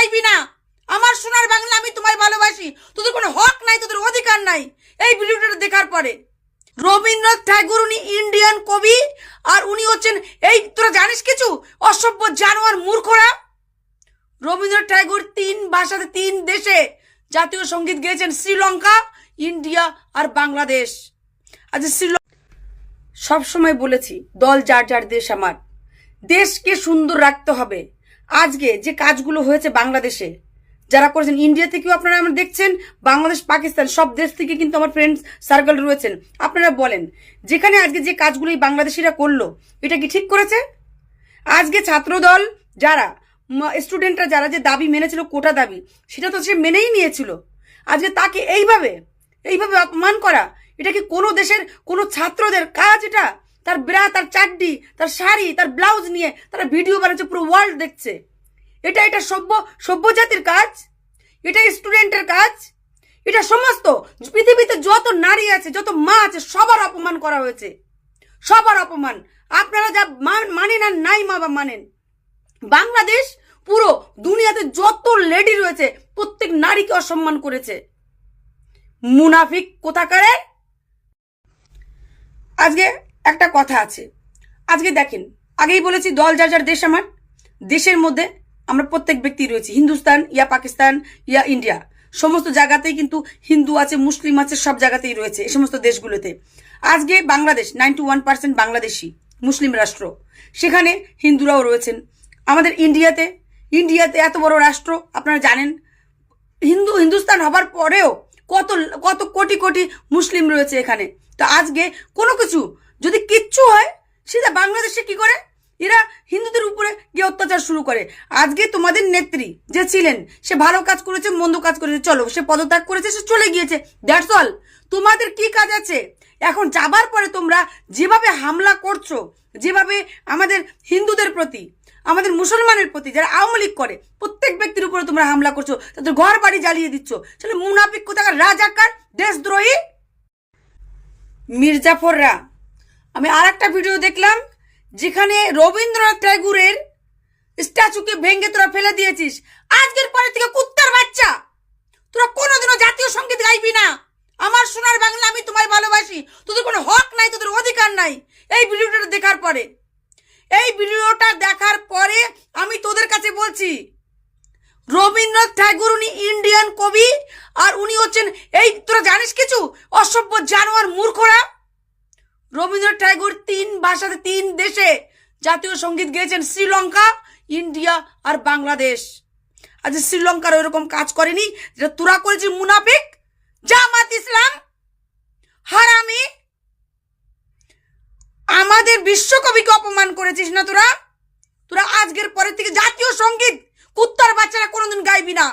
গাইবি না। আমার সোনার বাংলা আমি তোমায় ভালোবাসি। তোদের কোনো হক নাই, তোদের অধিকার নাই। এই ভিডিওটা দেখার পরে রবীন্দ্রনাথ ঠাকুর, উনি ইন্ডিয়ান কবি, আর উনি হচ্ছেন এই, তোরা জানিস কিছু? অসভ্য জানোয়ার মূর্খরা। রবীন্দ্রনাথ ঠাকুর তিন ভাষাতে, তিন দেশে জাতীয় সংগীত গেয়েছেন। শ্রীলঙ্কা, ইন্ডিয়া আর বাংলাদেশ। আজ শ্রীলঙ্কা সবসময় বলেছি, দল যার যার দেশ আমার। দেশকে সুন্দর রাখতে হবে। আজকে যে কাজগুলো হয়েছে বাংলাদেশে, যারা করেছেন ইন্ডিয়া থেকেও আপনারা আমার দেখছেন, বাংলাদেশ, পাকিস্তান, সব দেশ থেকে কিন্তু আমার ফ্রেন্ডস সার্কেল রয়েছেন। আপনারা বলেন, যেখানে আজকে যে কাজগুলো এই বাংলাদেশিরা করল, এটা কি ঠিক করেছে? আজকে ছাত্রদল যারা স্টুডেন্টরা যারা যে দাবি মেনেছিল, কোটা দাবি, সেটা তো সে মেনেই নিয়েছিল। আজকে তাকে এইভাবে এইভাবে অপমান করা, এটা কি কোনো দেশের, কোনো ছাত্রদের কাজ এটা? তার ব্রা, তার চাড্ডি, তার শাড়ি, তার ব্লাউজ নিয়ে তারা ভিডিও বানাচ্ছে, পুরো ওয়ার্ল্ড দেখছে। এটা এটা সভ্য সভ্য জাতির কাজ, এটা স্টুডেন্টের কাজ, এটা সমস্ত পৃথিবীতে যত নারী আছে, যত মা আছে, সবার অপমান করা হয়েছে। সবার অপমান। আপনারা যা মান- মানেন আর নাই মা মানেন। বাংলাদেশ পুরো দুনিয়াতে যত লেডি রয়েছে, প্রত্যেক নারীকে অসম্মান করেছে। মুনাফিক কোথাকারে? আজকে একটা কথা আছে। আজকে দেখেন, আগেই বলেছি দল যার যার দেশ আমার, দেশের মধ্যে আমরা প্রত্যেক ব্যক্তি রয়েছি। হিন্দুস্তান, ইয়া পাকিস্তান, ইয়া ইন্ডিয়া। সমস্ত জায়গাতেই কিন্তু হিন্দু আছে, মুসলিম আছে, সব জায়গাতেই রয়েছে এই সমস্ত দেশগুলোতে। আজকে Bangladesh ninety one percent Bangladeshi, মুসলিম রাষ্ট্র। সেখানে হিন্দুরাও রয়েছেন। আমাদের ইন্ডিয়াতে ইন্ডিয়াতে এত বড় রাষ্ট্র, আপনারা জানেন, হিন্দু, হিন্দুস্তান হবার পরেও কত কত কোটি কোটি মুসলিম রয়েছে এখানে। তো আজকে কোনো কিছু যদি কিচ্ছু হয়, সেটা বাংলাদেশে কি করে? এরা হিন্দুদের উপরে গিয়ে অত্যাচার শুরু করে। আজকে তোমাদের নেত্রী যে ছিলেন, সে ভালো কাজ করেছে, মন্দ কাজ করেছে। চলো, সে পদত্যাগ করেছে, সে চলে গিয়েছে। দ্যাটস অল তোমাদের কি কাজ আছে? এখন যাবার পরে তোমরা যেভাবে হামলা করছ, যেভাবে আমাদের হিন্দুদের প্রতি, আমাদের মুসলমানের প্রতি, যারা আওয়ামী লীগ করে, প্রত্যেক ব্যক্তির উপরে তোমরা হামলা করছ, তাদের ঘর বাড়ি জ্বালিয়ে দিচ্ছ। তাহলে মুনাফিক কোথাকার? রাজাকার, দেশদ্রোহী মির্জাফররা। আমি আর একটা ভিডিও দেখলাম, যেখানে রবীন্দ্রনাথ ঠাকুরের স্ট্যাচুকে ভেঙে তোরা ফেলে দিয়েছিস। আজকের পরে থেকে কুত্তার বাচ্চা। তোরা কোনোদিনও জাতীয় সংগীত গাইবি না। আমার সোনার বাংলা আমি তোমায় ভালোবাসি। তোদের কোনো হক নাই, তোদের অধিকার নাই। এই ভিডিওটা দেখার পরে। এই ভিডিওটা দেখার পরে আমি তোদের কাছে বলছি, রবীন্দ্রনাথ ঠাকুর উনি ইন্ডিয়ান কবি, আর উনি হচ্ছেন এই, তোরা জানিস কিছু? অসভ্য জানোয়ার মূর্খরা। রবীন্দ্রনাথ ঠাকুর তিন ভাষাতে তিন দেশে জাতীয় সংগীত গেয়েছেন শ্রীলঙ্কা, ইন্ডিয়া আর বাংলাদেশ। আজ শ্রীলঙ্কার ওইরকম কাজ করেনি, যেটা তোরা করেছিস মুনাফিক, জামাত ইসলাম, হারামি। আমাদের বিশ্বকবিকে অপমান করেছিস না তোরা? তোরা আজকের পরের থেকে জাতীয় সংগীত কুত্তার বাচ্চারা কোনোদিন গাইবি না।